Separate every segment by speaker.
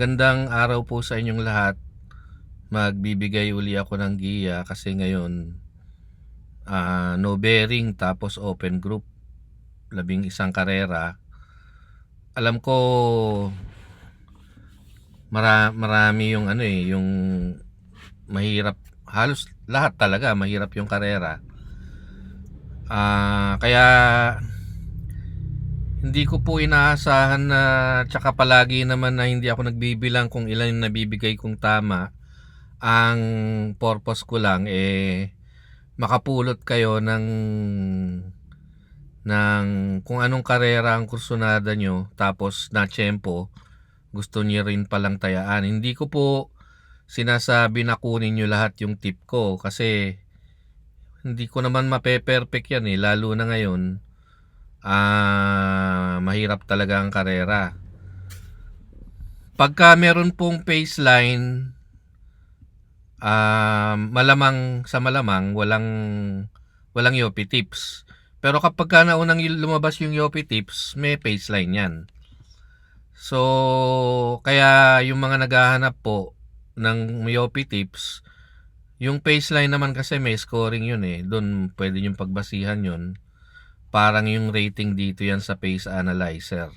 Speaker 1: Magandang araw po sa inyong lahat. Magbibigay uli ako ng giya kasi ngayon ah, no bearing tapos open group. Labing isang karera. Alam ko mara, marami yung ano eh, yung mahirap halos lahat talaga mahirap yung karera. Ah, kaya hindi ko po inaasahan na tsaka palagi naman na hindi ako nagbibilang kung ilan yung nabibigay kong tama. Ang purpose ko lang eh makapulot kayo ng ng kung anong karera ang kursunada nyo tapos na tiyempo gusto niyo rin palang tayaan. Hindi ko po sinasabi na kunin nyo lahat yung tip ko kasi hindi ko naman mape-perfect yan eh lalo na ngayon ah mahirap talaga ang karera. Pagka meron pong baseline, ah malamang sa malamang walang walang Yopi tips. Pero kapag ka naunang lumabas yung Yopi tips, may baseline yan. So, kaya yung mga naghahanap po ng Yopi tips, yung baseline naman kasi may scoring yun eh. Doon pwede yung pagbasihan yun parang yung rating dito yan sa Pace Analyzer.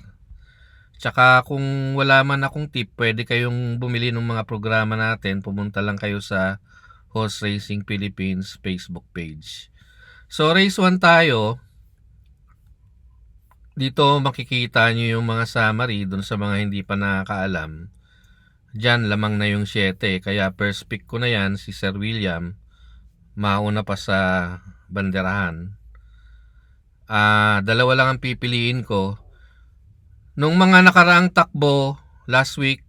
Speaker 1: Tsaka kung wala man akong tip, pwede kayong bumili ng mga programa natin. Pumunta lang kayo sa Horse Racing Philippines Facebook page. So race 1 tayo. Dito makikita nyo yung mga summary dun sa mga hindi pa nakakaalam. Diyan lamang na yung 7. Kaya first pick ko na yan si Sir William. Mauna pa sa banderahan. Ah, dalawa lang ang pipiliin ko. Nung mga nakaraang takbo last week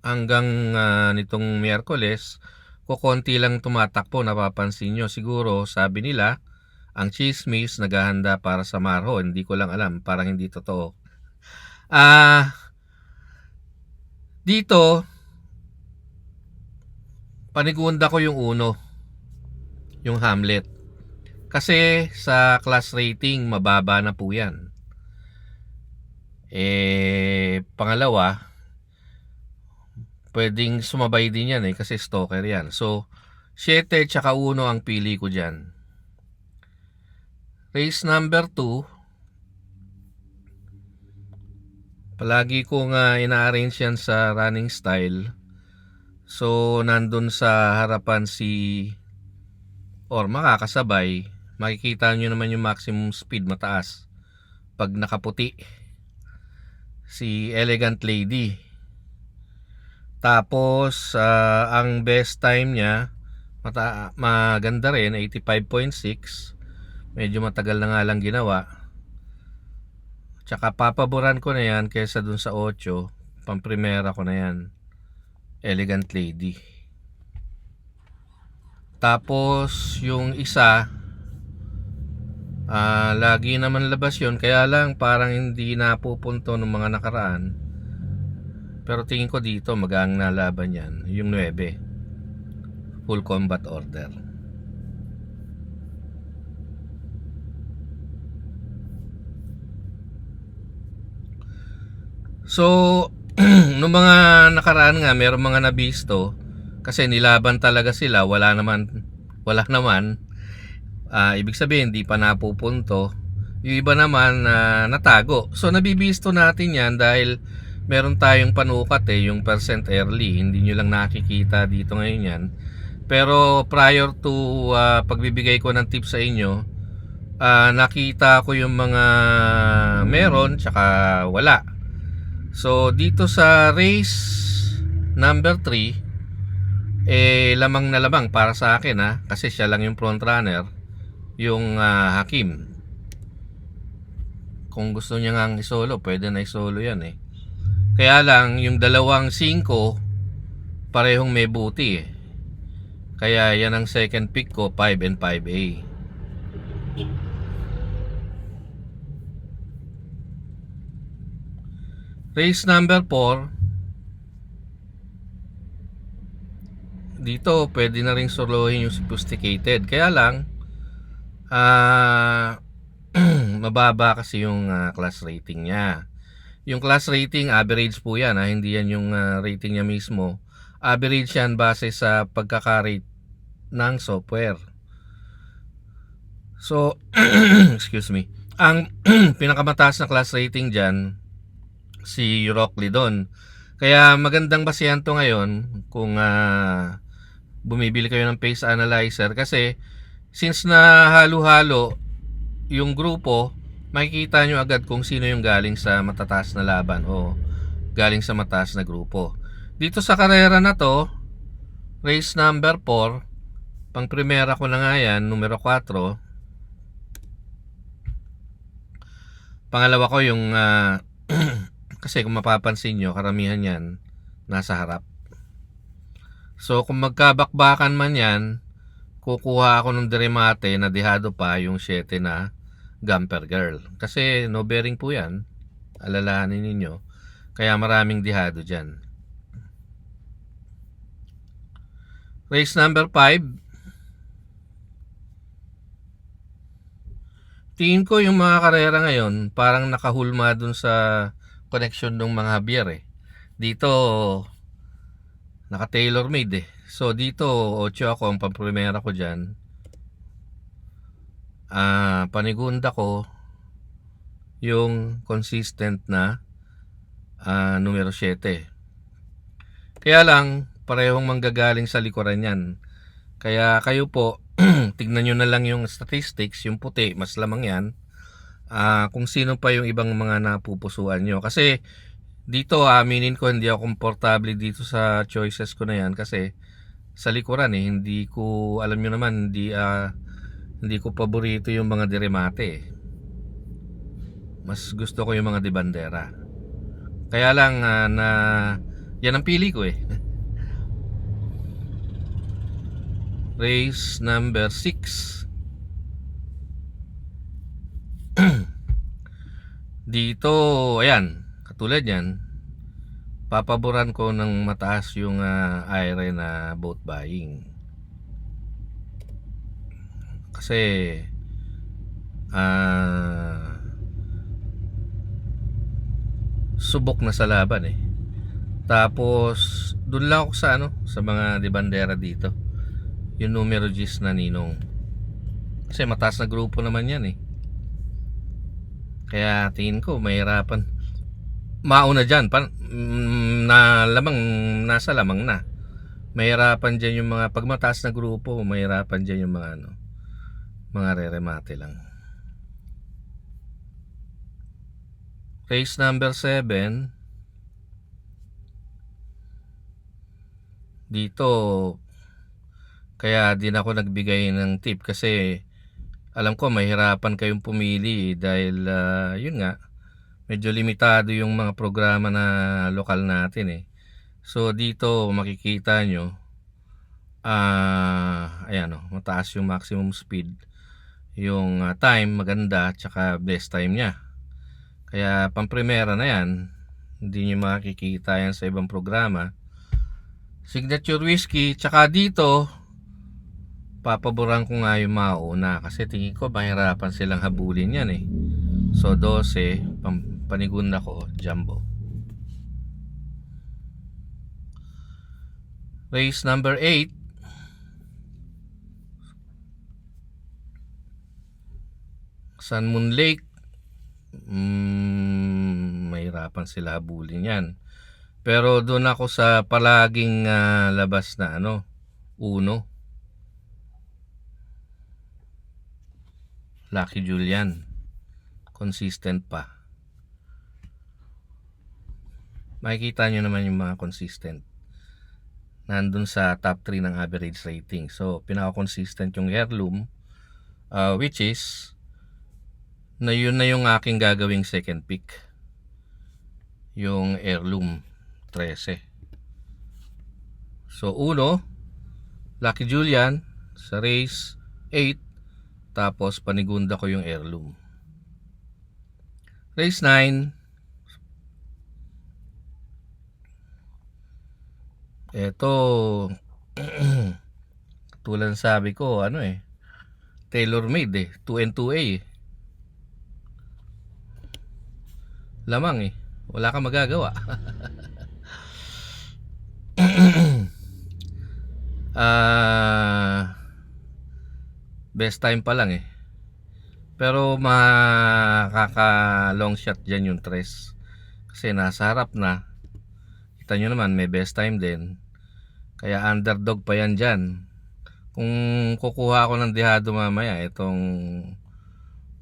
Speaker 1: hanggang ah, nitong Miyerkules, kukonti lang tumatakbo, napapansin nyo. Siguro, sabi nila, ang chismis naghahanda para sa Marho. Hindi ko lang alam, parang hindi totoo. Ah, dito, panigunda ko yung uno, yung Hamlet. Kasi sa class rating, mababa na po yan. Eh, pangalawa, pwedeng sumabay din yan eh, kasi stalker yan. So, 7 tsaka 1 ang pili ko dyan. Race number 2, palagi ko nga ina-arrange yan sa running style. So, nandun sa harapan si or makakasabay makikita nyo naman yung maximum speed mataas. Pag nakaputi. Si Elegant Lady. Tapos ah, ang best time niya mata maganda rin 85.6 medyo matagal na nga lang ginawa. Tsaka papaboran ko na yan kesa dun sa 8 pamprimera ko na yan. Elegant Lady. Tapos yung isa Ah, lagi naman labas 'yon kaya lang parang hindi napupunto ng mga nakaraan. Pero tingin ko dito magaang nalaban 'yan, yung 9. Full combat order. So, nung mga nakaraan nga, meron mga nabisto kasi nilaban talaga sila, wala naman wala naman Ah, ibig sabihin hindi pa napupunto. Yung iba naman na natago. So nabibisto natin 'yan dahil meron tayong panukat eh, yung percent early. Hindi nyo lang nakikita dito ngayon 'yan. Pero prior to ah, pagbibigay ko ng tips sa inyo, ah, nakita ko yung mga meron tsaka wala. So dito sa race number 3 eh lamang na lamang para sa akin ha kasi siya lang yung front runner yung ah, Hakim. Kung gusto niya nga isolo, pwede na isolo yan eh. Kaya lang, yung dalawang 5, parehong may buti eh. Kaya yan ang second pick ko, 5 and 5A. Race number 4, dito pwede na rin solohin yung sophisticated. Kaya lang, Ah, mababa kasi yung ah, class rating niya. Yung class rating, average po yan. Ha? Hindi yan yung ah, rating niya mismo. Average yan base sa pagkakarate ng software. So, excuse me. Ang pinakamataas na class rating dyan, si Euroclid doon. Kaya magandang basihan to ngayon kung ah, bumibili kayo ng pace analyzer kasi since na halo-halo yung grupo, makikita nyo agad kung sino yung galing sa matataas na laban o galing sa mataas na grupo. Dito sa karera na to, race number 4, pang primera ko na nga yan, numero 4. Pangalawa ko yung ah, kasi kung mapapansin nyo, karamihan yan nasa harap. So kung magkabakbakan man yan, kukuha ako ng deremate na dihado pa yung 7 na Gamper Girl. Kasi no bearing po yan. Alalahanin ninyo. Kaya maraming dihado dyan. Race number 5. Tingin ko yung mga karera ngayon parang nakahulma dun sa connection ng mga Javier eh. Dito naka tailor made eh. So dito 8 ako ang pamprimera ko diyan. Ah, panigunda ko yung consistent na ah, numero 7. Kaya lang parehong manggagaling sa likuran yan. Kaya kayo po tignan nyo na lang yung statistics, yung puti, mas lamang yan. Ah, kung sino pa yung ibang mga napupusuan nyo. Kasi dito aminin ko hindi ako komportable dito sa choices ko na yan kasi sa likuran eh hindi ko alam nyo naman hindi ah, hindi ko paborito yung mga deremate eh. Mas gusto ko yung mga de bandera. Kaya lang ah, na yan ang pili ko eh. Race number 6. Dito, ayan, katulad yan, papaboran ko ng mataas yung uh, IRA na boat buying. Kasi, ah, subok na sa laban eh. Tapos, doon lang ako sa ano, sa mga de bandera dito. Yung numero G's na ninong. Kasi mataas na grupo naman yan eh. Kaya tingin ko mahirapan. Mauna dyan, pan, mm, na lamang, nasa lamang na. Mahirapan dyan yung mga, pag mataas na grupo, mahirapan dyan yung mga ano, mga reremate lang. Race number 7. Dito, kaya din ako nagbigay ng tip kasi alam ko mahirapan kayong pumili dahil ah, yun nga medyo limitado yung mga programa na lokal natin eh. So dito makikita nyo ah ayan oh, mataas yung maximum speed. Yung ah, time maganda tsaka best time niya. Kaya pamprimera na yan. Hindi nyo makikita yan sa ibang programa. Signature Whiskey tsaka dito papaboran ko nga yung mauna kasi tingin ko mahirapan silang habulin yan eh. So 12, pam, panigunda ko, jumbo. Race number 8. Sun Moon Lake. Mm, mahirapan sila habulin yan. Pero doon ako sa palaging ah, labas na ano, uno. Lucky Julian. Consistent pa. Makikita nyo naman yung mga consistent. Nandun sa top 3 ng average rating. So, pinaka-consistent yung heirloom. uh, which is, na yun na yung aking gagawing second pick. Yung heirloom 13. So, uno, Lucky Julian sa race 8 tapos panigunda ko yung heirloom. Race 9. Ito tulad sabi ko, ano eh, tailor made eh, 2 and 2A eh. Lamang eh. Wala kang magagawa. Ah, best time pa lang eh. Pero makaka long shot dyan yung tres. Kasi nasa harap na. Kita nyo naman may best time din. Kaya underdog pa yan dyan. Kung kukuha ako ng dihado mamaya, itong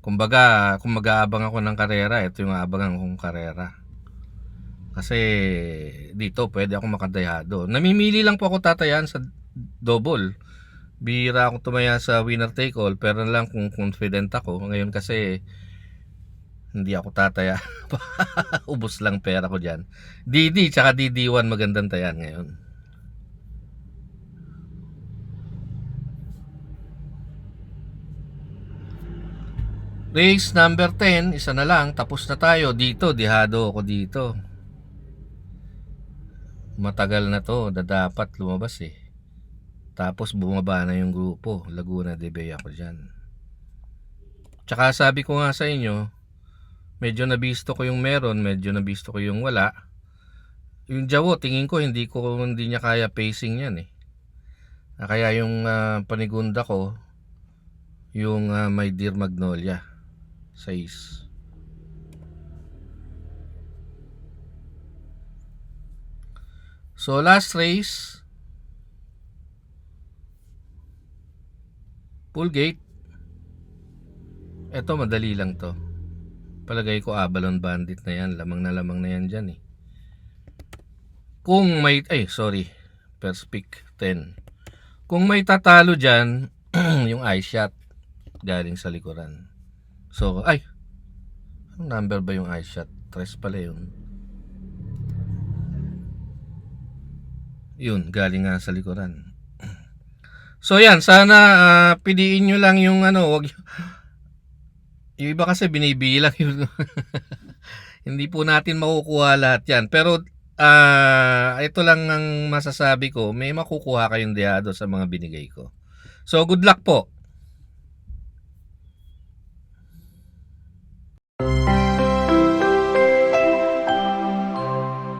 Speaker 1: kumbaga, kung mag-aabang ako ng karera, ito yung aabangan kong karera. Kasi dito pwede ako makadayado. Namimili lang po ako tatayan sa double. Bira ako tumaya sa winner take all pero lang kung confident ako. Ngayon kasi hindi ako tataya. Ubus lang pera ko dyan. DD tsaka DD1 magandang tayan ngayon. Race number 10, isa na lang, tapos na tayo dito, dihado ako dito. Matagal na to, dapat lumabas eh. Tapos bumaba na yung grupo, Laguna de Bay ako dyan. Tsaka sabi ko nga sa inyo, medyo nabisto ko yung meron, medyo nabisto ko yung wala. Yung Jawo, tingin ko hindi ko hindi niya kaya pacing yan eh. Ah, Kaya yung ah, panigunda ko, yung ah, My Dear Magnolia, 6. So last race, full gate. Ito madali lang to. Palagay ko Abalon Bandit na yan. Lamang na lamang na yan dyan eh. Kung may, ay sorry, first pick 10. Kung may tatalo dyan, yung eye shot galing sa likuran. So, ay, anong number ba yung eye shot? Tres pala yun. Yun, galing nga sa likuran. So yan, sana ah, piliin nyo lang yung ano, wag yung iba kasi binibilang yun. Hindi po natin makukuha lahat yan. Pero ah ito lang ang masasabi ko, may makukuha kayong diyado sa mga binigay ko. So good luck po.